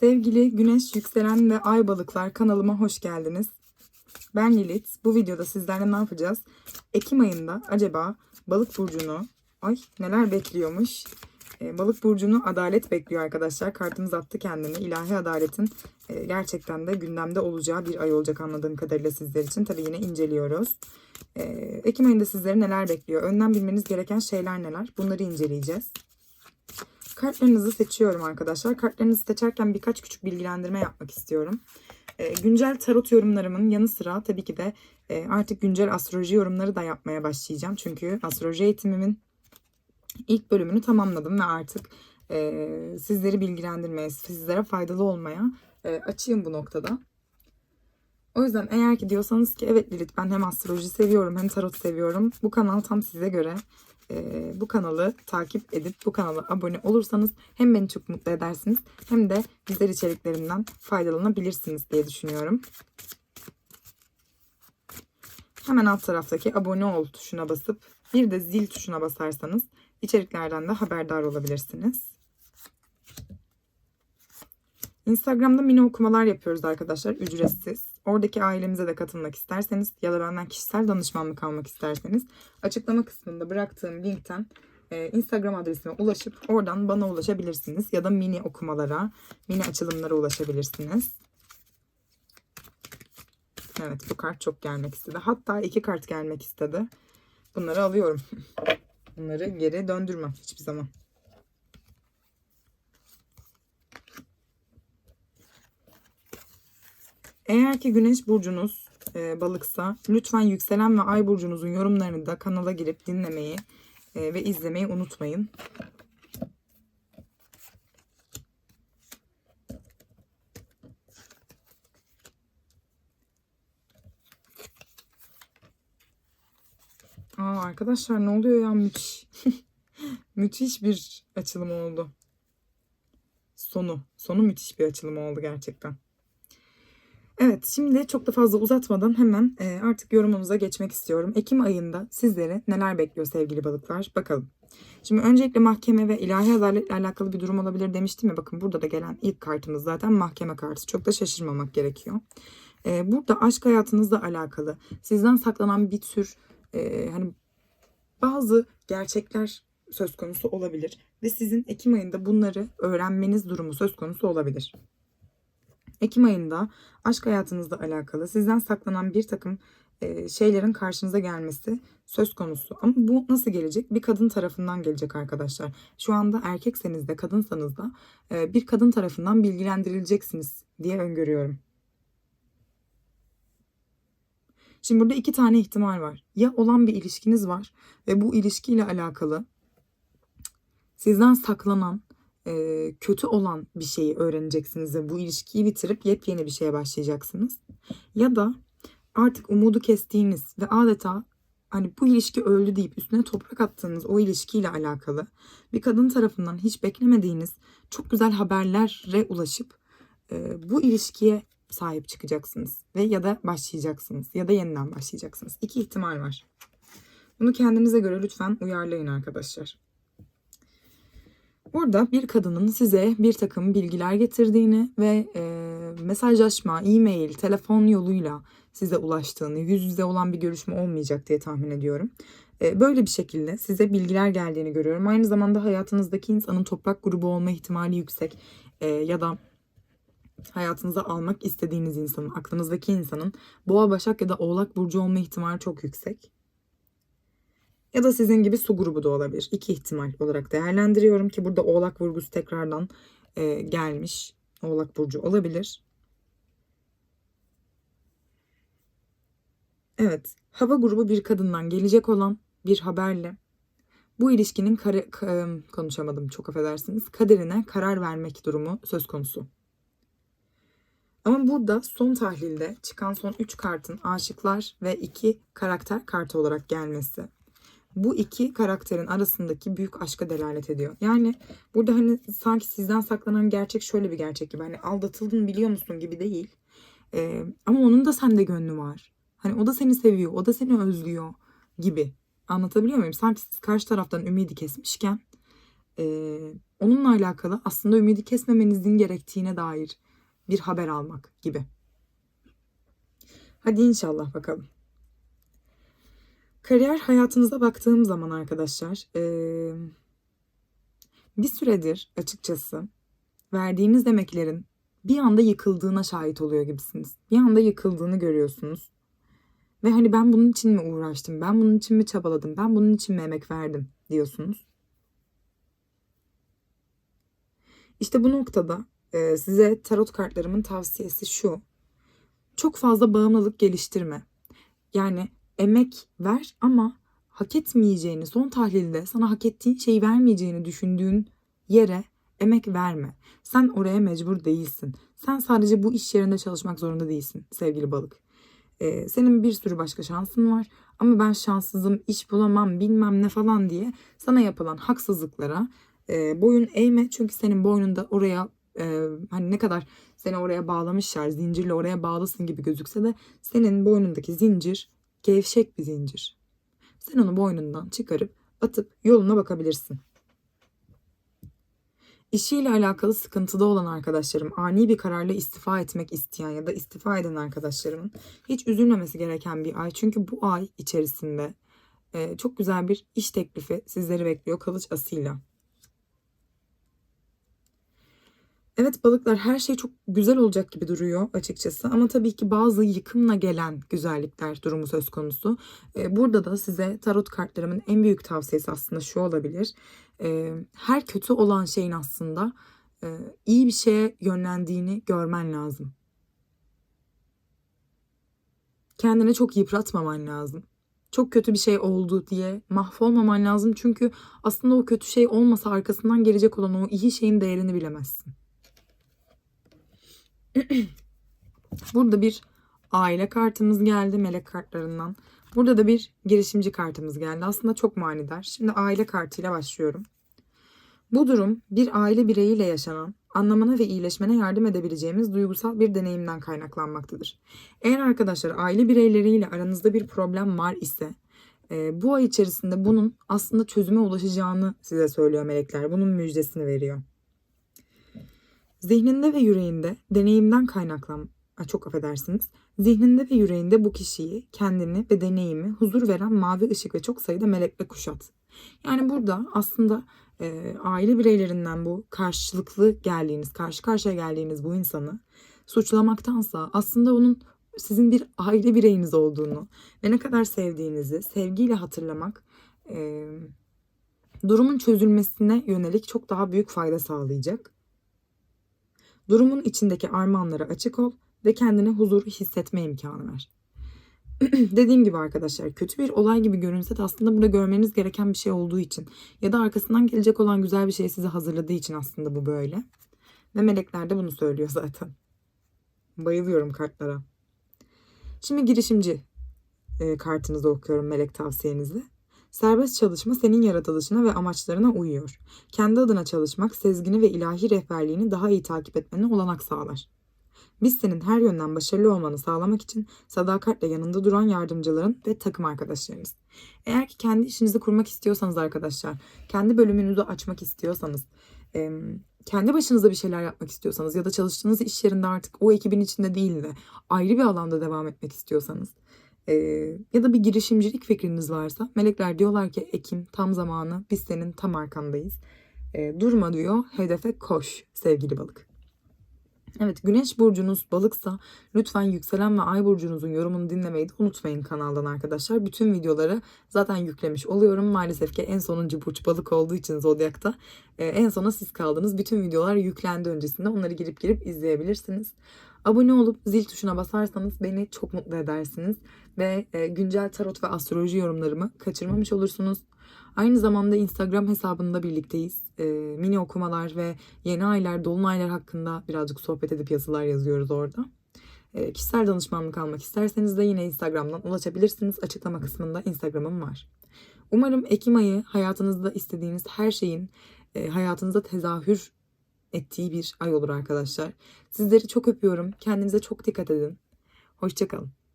Sevgili Güneş, Yükselen ve Ay Balıklar kanalıma hoş geldiniz. Ben Lilith. Bu videoda sizlerle ne yapacağız? Ekim ayında acaba Balık burcunu, ay neler bekliyormuş? Ee, balık burcunu adalet bekliyor arkadaşlar. Kartımız attı kendini. İlahi adaletin e, gerçekten de gündemde olacağı bir ay olacak anladığım kadarıyla sizler için. Tabii yine inceliyoruz. Ee, Ekim ayında sizleri neler bekliyor? Önden bilmeniz gereken şeyler neler? Bunları inceleyeceğiz. Kartlarınızı seçiyorum arkadaşlar. Kartlarınızı seçerken birkaç küçük bilgilendirme yapmak istiyorum. E, güncel tarot yorumlarımın yanı sıra tabii ki de e, artık güncel astroloji yorumları da yapmaya başlayacağım. Çünkü astroloji eğitimimin ilk bölümünü tamamladım ve artık e, sizleri bilgilendirmeye, sizlere faydalı olmaya e, açığım bu noktada. O yüzden eğer ki diyorsanız ki evet Lilith ben hem astroloji seviyorum hem tarot seviyorum. Bu kanal tam size göre. Ee, bu kanalı takip edip bu kanala abone olursanız hem beni çok mutlu edersiniz hem de güzel içeriklerimden faydalanabilirsiniz diye düşünüyorum. Hemen alt taraftaki abone ol tuşuna basıp bir de zil tuşuna basarsanız içeriklerden de haberdar olabilirsiniz. Instagram'da mini okumalar yapıyoruz arkadaşlar ücretsiz. Oradaki ailemize de katılmak isterseniz ya da benden kişisel danışmanlık almak isterseniz açıklama kısmında bıraktığım linkten e, Instagram adresime ulaşıp oradan bana ulaşabilirsiniz. Ya da mini okumalara, mini açılımlara ulaşabilirsiniz. Evet bu kart çok gelmek istedi. Hatta iki kart gelmek istedi. Bunları alıyorum. Bunları geri döndürmem hiçbir zaman. Eğer ki güneş burcunuz e, balıksa lütfen yükselen ve ay burcunuzun yorumlarını da kanala girip dinlemeyi e, ve izlemeyi unutmayın. Aa, arkadaşlar ne oluyor ya müthiş. müthiş bir açılım oldu. Sonu. Sonu müthiş bir açılım oldu gerçekten. Evet şimdi çok da fazla uzatmadan hemen e, artık yorumumuza geçmek istiyorum. Ekim ayında sizleri neler bekliyor sevgili balıklar bakalım. Şimdi öncelikle mahkeme ve ilahi adaletle alakalı bir durum olabilir demiştim ya. Bakın burada da gelen ilk kartımız zaten mahkeme kartı. Çok da şaşırmamak gerekiyor. E, burada aşk hayatınızla alakalı sizden saklanan bir tür e, hani bazı gerçekler söz konusu olabilir. Ve sizin Ekim ayında bunları öğrenmeniz durumu söz konusu olabilir. Ekim ayında aşk hayatınızla alakalı sizden saklanan bir takım şeylerin karşınıza gelmesi söz konusu. Ama bu nasıl gelecek? Bir kadın tarafından gelecek arkadaşlar. Şu anda erkekseniz de kadınsanız da bir kadın tarafından bilgilendirileceksiniz diye öngörüyorum. Şimdi burada iki tane ihtimal var. Ya olan bir ilişkiniz var ve bu ilişkiyle alakalı sizden saklanan kötü olan bir şeyi öğreneceksiniz ve bu ilişkiyi bitirip yepyeni bir şeye başlayacaksınız. Ya da artık umudu kestiğiniz ve adeta hani bu ilişki öldü deyip üstüne toprak attığınız o ilişkiyle alakalı bir kadın tarafından hiç beklemediğiniz çok güzel haberlere ulaşıp e, bu ilişkiye sahip çıkacaksınız ve ya da başlayacaksınız ya da yeniden başlayacaksınız. İki ihtimal var. Bunu kendinize göre lütfen uyarlayın arkadaşlar. Burada bir kadının size bir takım bilgiler getirdiğini ve e, mesajlaşma, e-mail, telefon yoluyla size ulaştığını, yüz yüze olan bir görüşme olmayacak diye tahmin ediyorum. E, böyle bir şekilde size bilgiler geldiğini görüyorum. Aynı zamanda hayatınızdaki insanın toprak grubu olma ihtimali yüksek e, ya da hayatınıza almak istediğiniz insanın, aklınızdaki insanın boğa, başak ya da oğlak burcu olma ihtimali çok yüksek. Ya da sizin gibi su grubu da olabilir. İki ihtimal olarak değerlendiriyorum ki burada oğlak vurgusu tekrardan e, gelmiş. Oğlak burcu olabilir. Evet, hava grubu bir kadından gelecek olan bir haberle bu ilişkinin kare, konuşamadım çok affedersiniz kaderine karar vermek durumu söz konusu. Ama burada son tahlilde çıkan son 3 kartın aşıklar ve 2 karakter kartı olarak gelmesi bu iki karakterin arasındaki büyük aşka delalet ediyor. Yani burada hani sanki sizden saklanan gerçek şöyle bir gerçek gibi. Hani aldatıldın biliyor musun gibi değil. Ee, ama onun da sende gönlü var. Hani o da seni seviyor, o da seni özlüyor gibi. Anlatabiliyor muyum? Sanki siz karşı taraftan ümidi kesmişken e, onunla alakalı aslında ümidi kesmemenizin gerektiğine dair bir haber almak gibi. Hadi inşallah bakalım. Kariyer hayatınıza baktığım zaman arkadaşlar eee, bir süredir açıkçası verdiğiniz emeklerin bir anda yıkıldığına şahit oluyor gibisiniz. Bir anda yıkıldığını görüyorsunuz. Ve hani ben bunun için mi uğraştım, ben bunun için mi çabaladım, ben bunun için mi emek verdim diyorsunuz. İşte bu noktada e, size tarot kartlarımın tavsiyesi şu. Çok fazla bağımlılık geliştirme. Yani emek ver ama hak etmeyeceğini, son tahlilde sana hak ettiğin şeyi vermeyeceğini düşündüğün yere emek verme. Sen oraya mecbur değilsin. Sen sadece bu iş yerinde çalışmak zorunda değilsin sevgili balık. Ee, senin bir sürü başka şansın var ama ben şanssızım, iş bulamam, bilmem ne falan diye sana yapılan haksızlıklara e, boyun eğme. Çünkü senin boynunda oraya e, hani ne kadar seni oraya bağlamışlar, zincirle oraya bağlısın gibi gözükse de senin boynundaki zincir gevşek bir zincir. Sen onu boynundan çıkarıp atıp yoluna bakabilirsin. İşiyle alakalı sıkıntıda olan arkadaşlarım, ani bir kararla istifa etmek isteyen ya da istifa eden arkadaşlarımın hiç üzülmemesi gereken bir ay. Çünkü bu ay içerisinde çok güzel bir iş teklifi sizleri bekliyor kılıç asıyla. Evet balıklar her şey çok güzel olacak gibi duruyor açıkçası ama tabii ki bazı yıkımla gelen güzellikler durumu söz konusu. Ee, Burada da size tarot kartlarımın en büyük tavsiyesi aslında şu olabilir. Ee, Her kötü olan şeyin aslında e, iyi bir şeye yönlendiğini görmen lazım. Kendini çok yıpratmaman lazım. Çok kötü bir şey oldu diye mahvolmaman lazım çünkü aslında o kötü şey olmasa arkasından gelecek olan o iyi şeyin değerini bilemezsin. Burada bir aile kartımız geldi melek kartlarından. Burada da bir girişimci kartımız geldi. Aslında çok manidar. Şimdi aile kartıyla başlıyorum. Bu durum bir aile bireyiyle yaşanan, anlamana ve iyileşmene yardım edebileceğimiz duygusal bir deneyimden kaynaklanmaktadır. Eğer arkadaşlar aile bireyleriyle aranızda bir problem var ise e, bu ay içerisinde bunun aslında çözüme ulaşacağını size söylüyor melekler. Bunun müjdesini veriyor. Zihninde ve yüreğinde deneyimden kaynaklan Ay, çok affedersiniz. Zihninde ve yüreğinde bu kişiyi, kendini ve deneyimi huzur veren mavi ışık ve çok sayıda melekle kuşat. Yani burada aslında e, aile bireylerinden bu karşılıklı geldiğiniz, karşı karşıya geldiğiniz bu insanı suçlamaktansa aslında onun sizin bir aile bireyiniz olduğunu ve ne kadar sevdiğinizi sevgiyle hatırlamak e, durumun çözülmesine yönelik çok daha büyük fayda sağlayacak. Durumun içindeki armağanlara açık ol ve kendine huzuru hissetme imkanı ver. Dediğim gibi arkadaşlar kötü bir olay gibi görünse de aslında burada görmeniz gereken bir şey olduğu için ya da arkasından gelecek olan güzel bir şey size hazırladığı için aslında bu böyle. Ve melekler de bunu söylüyor zaten. Bayılıyorum kartlara. Şimdi girişimci e, kartınızı okuyorum melek tavsiyenizi. Serbest çalışma senin yaratılışına ve amaçlarına uyuyor. Kendi adına çalışmak sezgini ve ilahi rehberliğini daha iyi takip etmene olanak sağlar. Biz senin her yönden başarılı olmanı sağlamak için sadakatle yanında duran yardımcıların ve takım arkadaşlarınız. Eğer ki kendi işinizi kurmak istiyorsanız arkadaşlar, kendi bölümünüzü açmak istiyorsanız, kendi başınıza bir şeyler yapmak istiyorsanız ya da çalıştığınız iş yerinde artık o ekibin içinde değil de ayrı bir alanda devam etmek istiyorsanız e, ya da bir girişimcilik fikriniz varsa melekler diyorlar ki Ekim tam zamanı biz senin tam arkandayız. E, durma diyor hedefe koş sevgili balık. Evet güneş burcunuz balıksa lütfen yükselen ve ay burcunuzun yorumunu dinlemeyi de unutmayın kanaldan arkadaşlar. Bütün videoları zaten yüklemiş oluyorum. Maalesef ki en sonuncu burç balık olduğu için Zodyak'ta e, en sona siz kaldınız. Bütün videolar yüklendi öncesinde onları girip girip izleyebilirsiniz. Abone olup zil tuşuna basarsanız beni çok mutlu edersiniz. Ve e, güncel tarot ve astroloji yorumlarımı kaçırmamış olursunuz. Aynı zamanda Instagram hesabında birlikteyiz. E, mini okumalar ve yeni aylar, dolunaylar hakkında birazcık sohbet edip yazılar yazıyoruz orada. E, kişisel danışmanlık almak isterseniz de yine Instagram'dan ulaşabilirsiniz. Açıklama kısmında Instagram'ım var. Umarım Ekim ayı hayatınızda istediğiniz her şeyin e, hayatınızda tezahür ettiği bir ay olur arkadaşlar. Sizleri çok öpüyorum. Kendinize çok dikkat edin. Hoşçakalın.